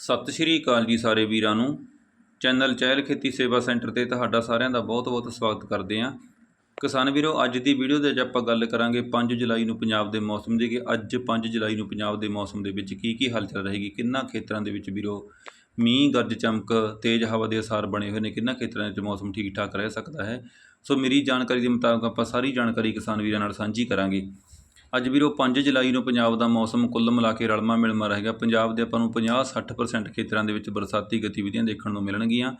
ਸਤਿ ਸ਼੍ਰੀ ਅਕਾਲ ਜੀ ਸਾਰੇ ਵੀਰਾਂ ਨੂੰ। ਚੈਨਲ ਚਹਿਲ ਖੇਤੀ ਸੇਵਾ ਸੈਂਟਰ ਤੇ ਤੁਹਾਡਾ ਸਾਰਿਆਂ ਦਾ ਬਹੁਤ-ਬਹੁਤ ਸਵਾਗਤ ਕਰਦੇ ਹਾਂ। ਕਿਸਾਨ ਵੀਰੋ, ਅੱਜ ਦੀ ਵੀਡੀਓ ਦੇ ਵਿੱਚ ਆਪਾਂ ਗੱਲ ਕਰਾਂਗੇ 5 ਜੁਲਾਈ ਨੂੰ ਪੰਜਾਬ ਦੇ ਮੌਸਮ ਦੀ ਕਿ ਅੱਜ 5 ਜੁਲਾਈ ਨੂੰ ਪੰਜਾਬ ਦੇ ਮੌਸਮ ਦੇ ਵਿੱਚ ਕੀ ਕੀ ਹਲਚਲ ਰਹੇਗੀ, ਕਿੰਨਾ ਖੇਤਰਾਂ ਦੇ ਵਿੱਚ ਵੀਰੋ ਮੀਂਹ, ਗਰਜ ਚਮਕ, ਤੇਜ਼ ਹਵਾ ਦੇ ਅਸਾਰ ਬਣੇ ਹੋਏ ਨੇ, ਕਿੰਨਾ ਖੇਤਰਾਂ ਵਿੱਚ ਮੌਸਮ ਠੀਕ ਠਾਕ ਰਹਿ ਸਕਦਾ ਹੈ। ਸੋ ਮੇਰੀ ਜਾਣਕਾਰੀ ਦੇ ਮੁਤਾਬਕ ਆਪਾਂ ਸਾਰੀ ਜਾਣਕਾਰੀ ਕਿਸਾਨ ਵੀਰਾਂ ਨਾਲ ਸਾਂਝੀ ਕਰਾਂਗੇ। ਅੱਜ ਵੀਰੋ 5 ਜੁਲਾਈ ਨੂੰ ਪੰਜਾਬ ਦਾ ਮੌਸਮ ਕੁੱਲ ਮਿਲਾ ਕੇ ਰਲਮਾ ਮਿਲਮਾ ਰਹੇਗਾ ਪੰਜਾਬ ਦੇ ਆਪਾਂ ਨੂੰ 50-60% ਖੇਤਰਾਂ ਦੇ ਵਿੱਚ ਬਰਸਾਤੀ ਗਤੀਵਿਧੀਆਂ ਦੇਖਣ ਨੂੰ ਮਿਲਣਗੀਆਂ।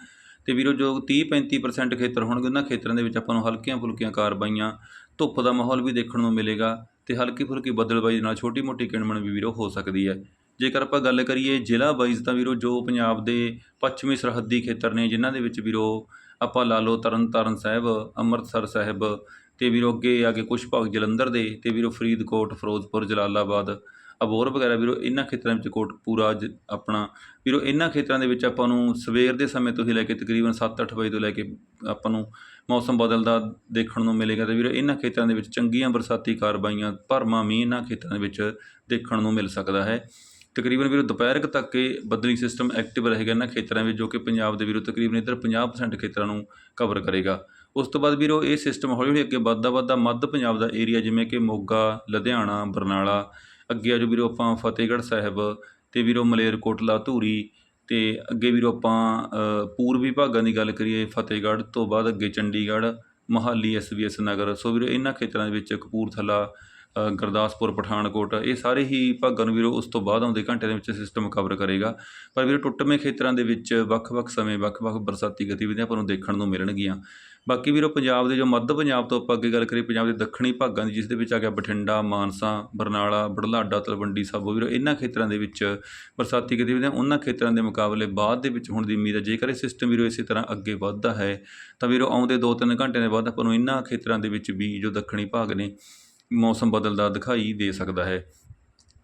ਤੇ ਵੀਰੋ ਜੋ 30-35% ਖੇਤਰ ਹੋਣਗੇ, ਉਹਨਾਂ ਖੇਤਰਾਂ ਦੇ ਵਿੱਚ ਆਪਾਂ ਨੂੰ ਹਲਕੀਆਂ ਫੁਲਕੀਆਂ ਕਾਰਵਾਈਆਂ, ਧੁੱਪ ਦਾ ਮਾਹੌਲ ਵੀ ਦੇਖਣ ਨੂੰ ਮਿਲੇਗਾ ਤੇ ਹਲਕੀ ਫੁਲਕੀ ਬੱਦਲਬਾਈ ਦੇ ਨਾਲ ਛੋਟੀ ਮੋਟੀ ਕਿਣਮਣ ਵੀ ਵੀਰੋ ਹੋ ਸਕਦੀ ਹੈ। ਜੇਕਰ ਆਪਾਂ ਗੱਲ ਕਰੀਏ ਜ਼ਿਲ੍ਹਾ ਵਾਈਜ਼ ਤਾਂ ਵੀਰੋ ਜੋ ਪੰਜਾਬ ਦੇ ਪੱਛਮੀ ਸਰਹੱਦੀ ਖੇਤਰ ਨੇ, ਜਿਨ੍ਹਾਂ ਦੇ ਵਿੱਚ ਵੀਰੋ ਆਪਾਂ ਲਾ ਲਓ ਤਰਨਤਾਰਨ ਸਾਹਿਬ, ਅੰਮ੍ਰਿਤਸਰ ਸਾਹਿਬ ਅਤੇ ਵੀਰੋ ਅੱਗੇ ਆ ਕੇ ਕੁਛ ਭਾਗ ਜਲੰਧਰ ਦੇ ਅਤੇ ਵੀਰੋ ਫਰੀਦਕੋਟ, ਫਿਰੋਜ਼ਪੁਰ, ਜਲਾਲਾਬਾਦ ਅਬੋਰ ਵਗੈਰਾ ਵੀਰੋ ਇਹਨਾਂ ਖੇਤਰਾਂ ਵਿੱਚ ਕੋਟ ਪੂਰਾ ਜ- ਆਪਣਾ। ਵੀਰੋ ਇਹਨਾਂ ਖੇਤਰਾਂ ਦੇ ਵਿੱਚ ਆਪਾਂ ਨੂੰ ਸਵੇਰ ਦੇ ਸਮੇਂ ਤੋਂ ਹੀ ਲੈ ਕੇ ਤਕਰੀਬਨ 7-8 ਵਜੇ ਤੋਂ ਲੈ ਕੇ ਆਪਾਂ ਨੂੰ ਮੌਸਮ ਬਦਲਦਾ ਦੇਖਣ ਨੂੰ ਮਿਲੇਗਾ ਤੇ ਵੀਰੋ ਇਹਨਾਂ ਖੇਤਰਾਂ ਦੇ ਵਿੱਚ ਚੰਗੀਆਂ ਬਰਸਾਤੀ ਕਾਰਵਾਈਆਂ, ਭਰਮਾ ਮੀਂਹ ਇਹਨਾਂ ਖੇਤਰਾਂ ਦੇ ਵਿੱਚ ਦੇਖਣ ਨੂੰ ਮਿਲ ਸਕਦਾ ਹੈ। ਤਕਰੀਬਨ ਵੀਰੋ ਦੁਪਹਿਰ ਤੱਕ ਇਹ ਬੱਦਲੀ ਸਿਸਟਮ ਐਕਟਿਵ ਰਹੇਗਾ ਇਹਨਾਂ ਖੇਤਰਾਂ ਵਿੱਚ ਜੋ ਕਿ ਪੰਜਾਬ ਦੇ ਵੀਰੋ ਤਕਰੀਬਨ ਇੱਧਰ 50% ਖੇਤਰਾਂ ਨੂੰ ਕਵਰ ਕਰੇਗਾ। ਉਸ ਤੋਂ ਬਾਅਦ ਵੀਰੋ, ਇਹ ਸਿਸਟਮ ਹੌਲੀ ਹੌਲੀ ਅੱਗੇ ਵੱਧਦਾ ਵੱਧਦਾ ਮੱਧ ਪੰਜਾਬ ਦਾ ਏਰੀਆ ਜਿਵੇਂ ਕਿ ਮੋਗਾ, ਲੁਧਿਆਣਾ, ਬਰਨਾਲਾ, ਅੱਗੇ ਆ ਜੋ ਵੀਰੋ ਆਪਾਂ ਫਤਿਹਗੜ੍ਹ ਸਾਹਿਬ ਤੇ ਵੀਰੋ ਮਲੇਰਕੋਟਲਾ, ਧੂਰੀ ਤੇ ਅੱਗੇ ਵੀਰੋ ਆਪਾਂ ਪੂਰਬੀ ਭਾਗਾਂ ਦੀ ਗੱਲ ਕਰੀਏ ਫਤਿਹਗੜ੍ਹ ਤੋਂ ਬਾਅਦ ਅੱਗੇ ਚੰਡੀਗੜ੍ਹ, ਮੋਹਾਲੀ ਐਸਬੀਐਸ ਨਗਰ। ਸੋ ਵੀਰੋ ਇਹਨਾਂ ਖੇਤਰਾਂ ਦੇ ਵਿੱਚ ਕਪੂਰਥਲਾ ਗੁਰਦਾਸਪੁਰ, ਪਠਾਨਕੋਟ, ਇਹ ਸਾਰੇ ਹੀ ਭਾਗਾਂ ਨੂੰ ਵੀਰੋ ਉਸ ਤੋਂ ਬਾਅਦ ਆਉਂਦੇ ਘੰਟੇ ਦੇ ਵਿੱਚ ਸਿਸਟਮ ਕਵਰ ਕਰੇਗਾ। ਪਰ ਵੀਰੋ ਟੁੱਟਵੇਂ ਖੇਤਰਾਂ ਦੇ ਵਿੱਚ ਵੱਖ-ਵੱਖ ਸਮੇਂ, ਵੱਖ-ਵੱਖ ਬਰਸਾਤੀ ਗਤੀਵਿਧੀਆਂ ਆਪਾਂ ਨੂੰ ਦੇਖਣ ਨੂੰ ਮਿਲਣਗੀਆਂ। ਬਾਕੀ ਵੀਰੋ ਪੰਜਾਬ ਦੇ ਜੋ ਮੱਧ ਪੰਜਾਬ ਤੋਂ ਆਪਾਂ ਅੱਗੇ ਗੱਲ ਕਰੀਏ, ਪੰਜਾਬ ਦੇ ਦੱਖਣੀ ਭਾਗਾਂ ਦੀ, ਜਿਸ ਦੇ ਵਿੱਚ ਆ ਗਿਆ ਬਠਿੰਡਾ, ਮਾਨਸਾ, ਬਰਨਾਲਾ, ਬੜਲਾਡਾ, ਤਲਵੰਡੀ, ਸਾਬੋ ਵੀਰੋ, ਇਹਨਾਂ ਖੇਤਰਾਂ ਦੇ ਵਿੱਚ ਬਰਸਾਤੀ ਗਤੀਵਿਧੀਆਂ, ਉਹਨਾਂ ਖੇਤਰਾਂ ਦੇ ਮੁਕਾਬਲੇ ਬਾਅਦ ਦੇ ਵਿੱਚ ਹੋਣ ਦੀ ਉਮੀਦ ਹੈ। ਜੇਕਰ ਇਹ ਸਿਸਟਮ ਵੀਰੋ ਇਸੇ ਤਰ੍ਹਾਂ ਅੱਗੇ ਵੱਧਦਾ ਹੈ, ਤਾਂ ਵੀਰੋ ਆਉਂਦੇ 2-3 ਘੰਟਿਆਂ ਦੇ ਬਾਅਦ ਆਪਾਂ ਨੂੰ ਇਹਨਾਂ ਖੇਤਰਾਂ ਦੇ ਵਿੱਚ ਵੀ ਜੋ ਦੱਖਣੀ ਭਾਗ ਨੇ ਮੌਸਮ ਬਦਲਦਾ ਦਿਖਾਈ ਦੇ ਸਕਦਾ ਹੈ।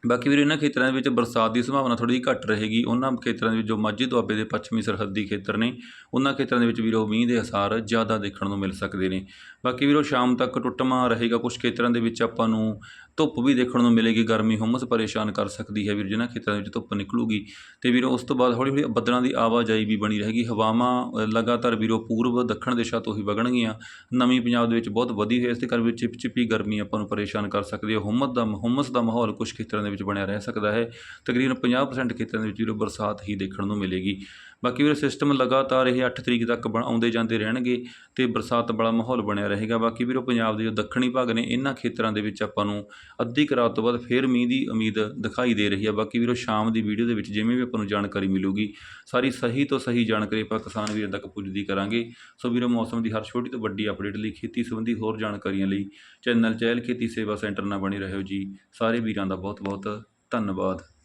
ਬਾਕੀ ਵੀਰ ਇਹਨਾਂ ਖੇਤਰਾਂ ਦੇ ਵਿੱਚ ਬਰਸਾਤ ਦੀ ਸੰਭਾਵਨਾ ਥੋੜੀ ਜਿਹੀ ਘੱਟ ਰਹੇਗੀ। ਉਹਨਾਂ ਖੇਤਰਾਂ ਦੇ ਵਿੱਚ ਜੋ ਮਾਝੇ ਦੁਆਬੇ ਦੇ ਪੱਛਮੀ ਸਰਹੱਦੀ ਖੇਤਰ ਨੇ ਉਹਨਾਂ ਖੇਤਰਾਂ ਦੇ ਵਿੱਚ ਵੀਰੋ, ਮੀਂਹ ਦੇ ਅਸਾਰ ਜ਼ਿਆਦਾ ਦੇਖਣ ਨੂੰ ਮਿਲ ਸਕਦੇ ਨੇ। ਬਾਕੀ ਵੀਰੋ, ਸ਼ਾਮ ਤੱਕ ਟੁੱਟਮਾ ਰਹੇਗਾ ਕੁਝ ਖੇਤਰਾਂ ਦੇ ਵਿੱਚ ਆਪਾਂ ਨੂੰ ਧੁੱਪ ਵੀ ਦੇਖਣ ਨੂੰ ਮਿਲੇਗੀ, ਗਰਮੀ ਹੁੰਮਸ ਪਰੇਸ਼ਾਨ ਕਰ ਸਕਦੀ ਹੈ ਵੀਰ ਜਿਨ੍ਹਾਂ ਖੇਤਰਾਂ ਦੇ ਵਿੱਚ ਧੁੱਪ ਨਿਕਲੂਗੀ। ਤੇ ਵੀਰੋ, ਉਸ ਤੋਂ ਬਾਅਦ ਹੌਲੀ ਹੌਲੀ ਬੱਦਲਾਂ ਦੀ ਆਵਾਜਾਈ ਵੀ ਬਣੀ ਰਹੇਗੀ। ਹਵਾਵਾਂ ਲਗਾਤਾਰ ਵੀਰੋ, ਪੂਰਬ, ਦੱਖਣ ਦਿਸ਼ਾ ਤੋਂ ਹੀ ਵਗਣਗੀਆਂ। ਨਵੀਂ ਪੰਜਾਬ ਦੇ ਵਿੱਚ ਬਹੁਤ ਵਧੀ ਹੋਈ ਹੈ। ਇਸ ਦੇ ਕਰਕੇ ਚਿਪਚਿਪੀ ਗਰਮੀ ਆਪਾਂ ਨੂੰ ਪਰੇਸ਼ਾਨ ਕਰ ਸਕਦੀ ਹੈ। ਹੁੰਮਸ ਦਾ ਹੁੰਮਸ ਦਾ ਮਾਹੌਲ ਕੁਝ ਖੇਤਰਾਂ ਦੇ ਵਿੱਚ ਬਣਿਆ ਰਹਿ ਸਕਦਾ ਹੈ। ਤਕਰੀਬਨ 50% ਖੇਤਰਾਂ ਦੇ ਵਿੱਚ ਵੀਰੋ, ਬਰਸਾਤ ਹੀ ਦੇਖਣ ਨੂੰ ਮਿਲੇਗੀ। ਬਾਕੀ ਵੀਰੋ ਸਿਸਟਮ ਲਗਾਤਾਰ ਇਹ 8 ਤਰੀਕ ਤੱਕ ਬਣ ਆਉਂਦੇ ਜਾਂਦੇ ਰਹਿਣਗੇ ਤੇ ਬਰਸਾਤ ਵਾਲਾ ਮਾਹੌਲ ਬਣਿਆ ਰਹੇਗਾ। ਬਾਕੀ ਵੀਰੋ, ਪੰਜਾਬ ਦੇ ਜੋ ਦੱਖਣੀ ਭਾਗ ਨੇ, ਇਹਨਾਂ ਖੇਤਰਾਂ ਦੇ ਵਿੱਚ ਆਪਾਂ ਨੂੰ ਅੱਧੀ ਕੁ ਰਾਤ ਤੋਂ ਬਾਅਦ ਫੇਰ ਮੀਂਹ ਦੀ ਉਮੀਦ ਦਿਖਾਈ ਦੇ ਰਹੀ ਹੈ ਬਾਕੀ ਵੀਰੋ, ਸ਼ਾਮ ਦੀ ਵੀਡੀਓ ਦੇ ਵਿੱਚ ਜਿਵੇਂ ਵੀ ਆਪਾਂ ਨੂੰ ਜਾਣਕਾਰੀ ਮਿਲੂਗੀ, ਸਾਰੀ ਸਹੀ ਤੋਂ ਸਹੀ ਜਾਣਕਾਰੀ ਆਪਾਂ ਕਿਸਾਨ ਵੀਰਾਂ ਤੱਕ ਪੁੱਜਦੀ ਕਰਾਂਗੇ। ਸੋ ਵੀਰੋ, ਮੌਸਮ ਦੀ ਹਰ ਛੋਟੀ ਤੋਂ ਵੱਡੀ ਅਪਡੇਟ ਲਈ ਖੇਤੀ ਸੰਬੰਧੀ ਹੋਰ ਜਾਣਕਾਰੀਆਂ ਲਈ ਚੈਨਲ ਚਹਿਲ ਖੇਤੀ ਸੇਵਾ ਸੈਂਟਰ ਨਾਲ ਬਣੇ ਰਹੋ ਜੀ। ਸਾਰੇ ਵੀਰਾਂ ਦਾ ਬਹੁਤ ਬਹੁਤ ਧੰਨਵਾਦ।